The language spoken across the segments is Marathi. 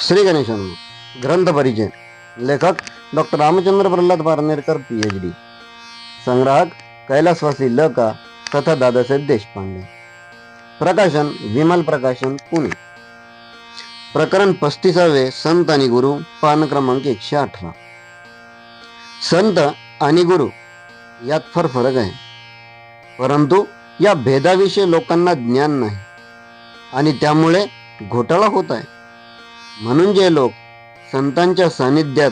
श्री गणेश ग्रंथ परिचय. लेखक doctor Ramchandra Pralhad Parnerkar P H D संग्राहक कैलासवासी ल का तथा दादासाहेब देशपांडे. प्रकाशन विमल प्रकाशन पुणे. प्रकरण पस्तीसावे संत आणि गुरु पान क्रमांक एकशे अठरा. संत आणि गुरु यात फार फरक आहे. परंतु या भेदाविषयी लोकांना ज्ञान नाही. आणि त्यामुळे घोटाळा होत आहे. म्हणून जे लोक संतांच्या सानिध्यात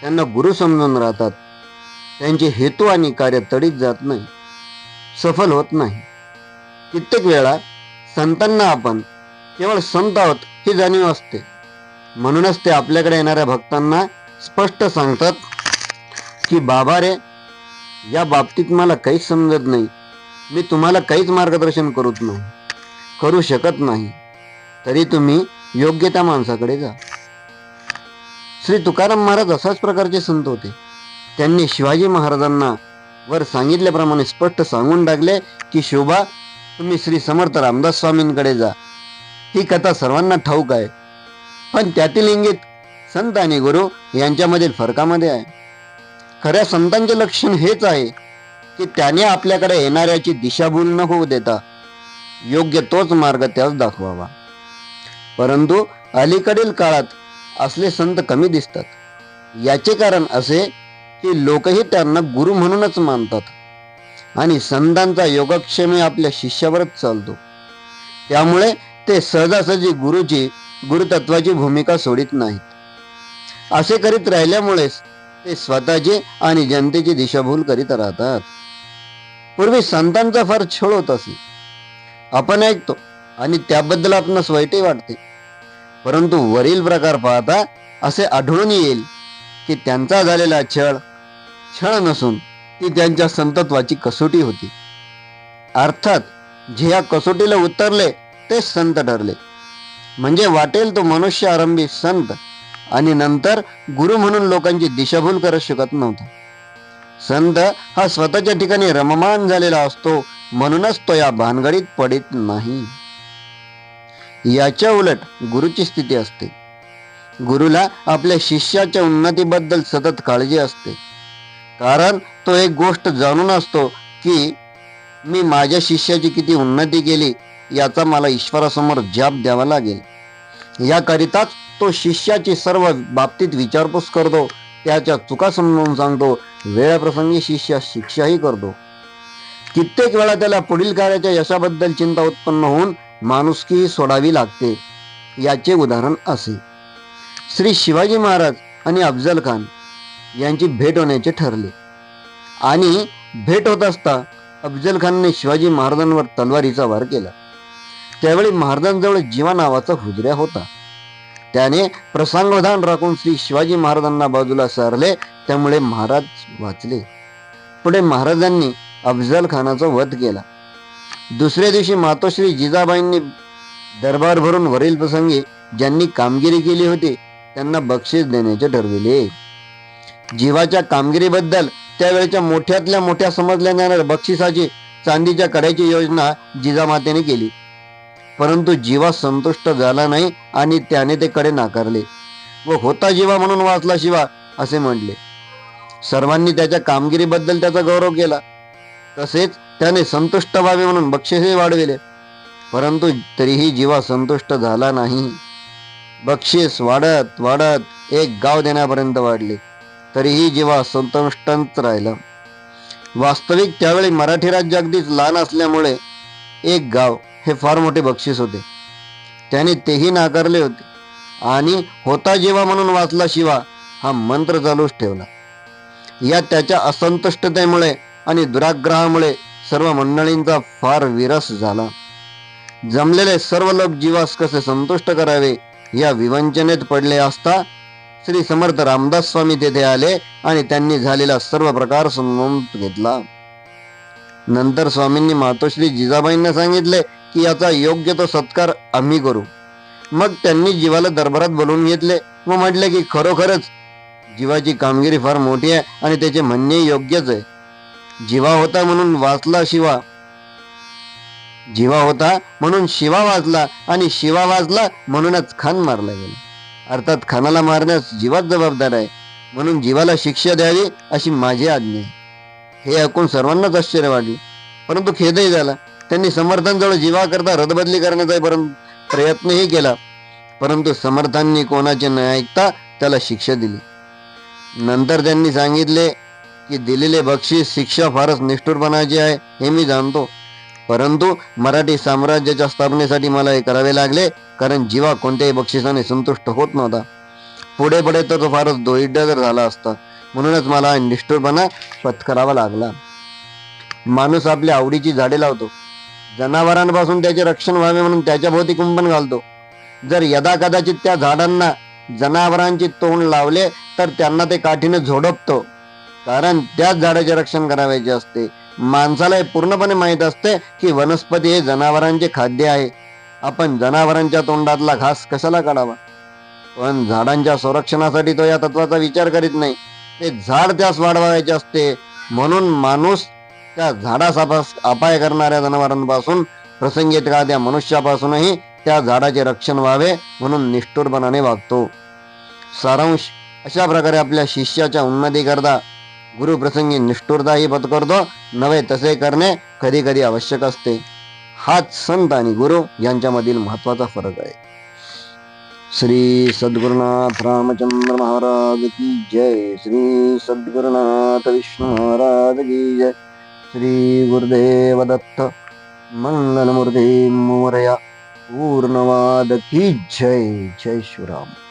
त्यांना गुरु समजून राहतात त्यांचे हेतू आणि कार्य तडीत जात नाही सफल होत नाही. कित्येक वेळा संतांना आपण केवळ संत आहोत ही जाणीव असते. म्हणूनच ते आपल्याकडे येणाऱ्या भक्तांना स्पष्ट सांगतात की बाबा रे या बाबतीत मला काहीच समजत नाही. मी तुम्हाला काहीच मार्गदर्शन करूच नाही करू शकत नाही. तरी तुम्ही योग्य त्या माणसाकडे जा. श्री तुकाराम महाराज असाच प्रकारचे संत होते. त्यांनी शिवाजी महाराजांना वर सांगितल्याप्रमाणे स्पष्ट सांगून टाकले की शोभा तुम्ही श्री समर्थ रामदास स्वामींकडे जा. ही कथा सर्वांना ठाऊक आहे. पण त्यातील इंगित संत आणि गुरु यांच्यामधील फरकामध्ये आहे. खऱ्या संतांचे लक्षण हेच आहे की त्याने आपल्याकडे येणाऱ्याची दिशाभूल न होऊ देता योग्य तोच मार्ग त्यास दाखवावा. परंतु अलीकडील काळात असले संत कमी दिसतात. याचे कारण असे की लोकही त्यांना गुरु म्हणूनच मानतात. आणि संतांचा योगक्षेम आपल्या शिष्यावरच चालतो. त्यामुळे ते सहजासहजी गुरुची गुरुतत्वाची भूमिका सोडित नाहीत. असे करीत राहिल्यामुळेच ते स्वतःची आणि जनतेची दिशाभूल करीत राहतात. पूर्वी संतांचा फार छळ होत असे. आपण ऐकतो आणि त्याबद्दल आपणास वाईटही वाटते. परंतु वरील प्रकार पाहता असे आढळून येईल की त्यांचा झालेला छळ छळ नसून ती त्यांच्या संतत्वाची कसोटी होती. अर्थात जे या कसोटीला उतरले ते संत ठरले. म्हणजे वाटेल तो मनुष्य आरंभी संत आणि नंतर गुरु म्हणून लोकांची दिशाभूल करत शकत नव्हता. संत हा स्वतःच्या ठिकाणी रममान झालेला असतो म्हणूनच तो या भानगडीत पडित नाही. याच्या उलट गुरुची स्थिती असते. गुरुला आपल्या शिष्याच्या उन्नतीबद्दल सतत काळजी असते. कारण तो एक गोष्ट जाणून असतो की मी माझ्या शिष्याची किती उन्नती केली याचा मला ईश्वरासमोर जाप द्यावा लागेल. याकरिताच तो शिष्याची सर्व बाबतीत विचारपूस करतो त्याच्या चुका समजून सांगतो वेळाप्रसंगी शिष्या शिक्षाही करतो. कित्येक वेळा त्याला पुढील कार्याच्या यशाबद्दल चिंता उत्पन्न होऊन माणुसकी सोडावी लागते. याचे उदाहरण असे. श्री शिवाजी महाराज आणि अफजल खान यांची भेट होण्याचे ठरले. आणि भेट होत असता अफजल खानने शिवाजी महाराजांवर तलवारीचा वार केला. त्यावेळी महाराजांजवळ जीवा नावाचा हुजऱ्या होता. त्याने प्रसंगवधान राखून श्री शिवाजी महाराजांना बाजूला सारले त्यामुळे महाराज वाचले. पुढे महाराजांनी अफजल खानाचा वध केला. दुसऱ्या दिवशी मातोश्री जिजाबाईंनी दरबार भरून वरील प्रसंगी ज्यांनी कामगिरी केली होती त्यांना बक्षीस देण्याचे ठरविले. जीवाच्या कामगिरीबद्दल त्यावेळेच्या मोठ्यातल्या मोठ्या समजल्या जाणाऱ्या बक्षिसाची चांदीच्या कड्याची योजना जिजामातेने केली. परंतु जीवा संतुष्ट झाला नाही आणि त्याने ते कडे नाकारले व होता जीवा म्हणून वाचला शिवा असे म्हटले सर्वांनी त्याच्या कामगिरीबद्दल त्याचा गौरव केला. तसेच त्याने संतुष्ट व्हावे म्हणून बक्षीसही वाढविले. परंतु तरीही जीवा संतुष्ट झाला नाही. बक्षीस वाढत वाढत एक गाव देण्यापर्यंत वाढले. तरीही जीवा संतुष्टच राहिला. वास्तविक त्यावेळी मराठी राज्य अगदीच लहान असल्यामुळे एक गाव हे फार मोठे बक्षीस होते. त्याने तेही नाकारले होते. आणि होता जीवा म्हणून वाचला शिवा हा मंत्र चालूच ठेवला. या त्याच्या असंतुष्टतेमुळे आणि दुराग्रहामुळे सर्व मंडळींचा फार विरस झाला. जमलेले सर्व लोक जीवास कसे संतुष्ट करावे या विवंचनेत पडले असता श्री समर्थ रामदास स्वामी तेथे आले आणि त्यांनी झालेला सर्व प्रकार समजून घेतला. नंतर स्वामींनी मातोश्री जिजाबाईंना सांगितले की याचा योग्य तो सत्कार आम्ही करू. मग त्यांनी जीवाला दरबारात बोलवून घेतले व म्हटले की खरोखरच जीवाची कामगिरी फार मोठी आहे आणि त्याचे म्हणणे योग्यच आहे. जीवा होता म्हणून वाचला शिवा. जीवा होता म्हणून शिवा वाचला आणि शिवा वाचला म्हणूनच खान मारला गेला. अर्थात खानाला मारण्यास जीवाच जबाबदार आहे. म्हणून जीवाला शिक्षा द्यावी अशी माझी आज्ञा हे ऐकून सर्वांनाच आश्चर्य वाटले. परंतु खेदही झाला. त्यांनी समर्थांजवळ जीवाकरता रदबदली करण्याचा परंतु प्रयत्नही केला. परंतु समर्थांनी कोणाचे न ऐकता त्याला शिक्षा दिली. नंतर त्यांनी सांगितले की दिलेले बक्षीस शिक्षा फारच निष्ठुरपणाची आहे हे मी जाणतो. परंतु मराठी साम्राज्याच्या स्थापनेसाठी मला हे करावे लागले कारण जीवा कोणत्याही बक्षिसाने संतुष्ट होत नव्हता. पुढे पुढे तर तो फारच दोहिड्य झाला असता. म्हणूनच मला निष्ठुरपणा पत्करावा लागला. माणूस आपल्या आवडीची झाडे लावतो. जनावरांपासून त्याचे रक्षण व्हावे म्हणून त्याच्या भोवती कुंपण घालतो. जर यदा कदाचित त्या झाडांना जनावरांची तोंड लावले तर त्यांना ते काठीने झोडपतो. कारण त्याच झाडाचे रक्षण करावायचे असते. माणसाला हे पूर्णपणे माहीत असते की वनस्पती हे जनावरांचे खाद्य आहे. आपण जनावरांच्या तोंडातला घास कशाला काढावा? पण झाडांच्या संरक्षणासाठी तो या तत्वाचा विचार करीत नाही. ते झाड त्यास वाढवायचे असते. म्हणून माणूस त्या झाडास अपाय करणाऱ्या जनावरांपासून प्रसंगी एखाद्या मनुष्यापासूनही त्या झाडाचे रक्षण व्हावे म्हणून निष्ठुरपणाने वागतो. सारांश. अशा प्रकारे आपल्या शिष्याच्या उन्नतीकरता गुरुप्रसंगी निष्ठुरताही पत्करतो नव्हे तसे करणे कधी कधी आवश्यक असते. हाच संत आणि गुरु यांच्यामधील महत्त्वाचा फरक आहे. श्री सद्गुरुनाथ रामचंद्र महाराज की जय. श्री सद्गुरुनाथ विष्णू महाराज की जय. श्री गुरुदेव दत्त मंगलमूर्ती मोरया पूर्णवाद की जय. जय शिवराम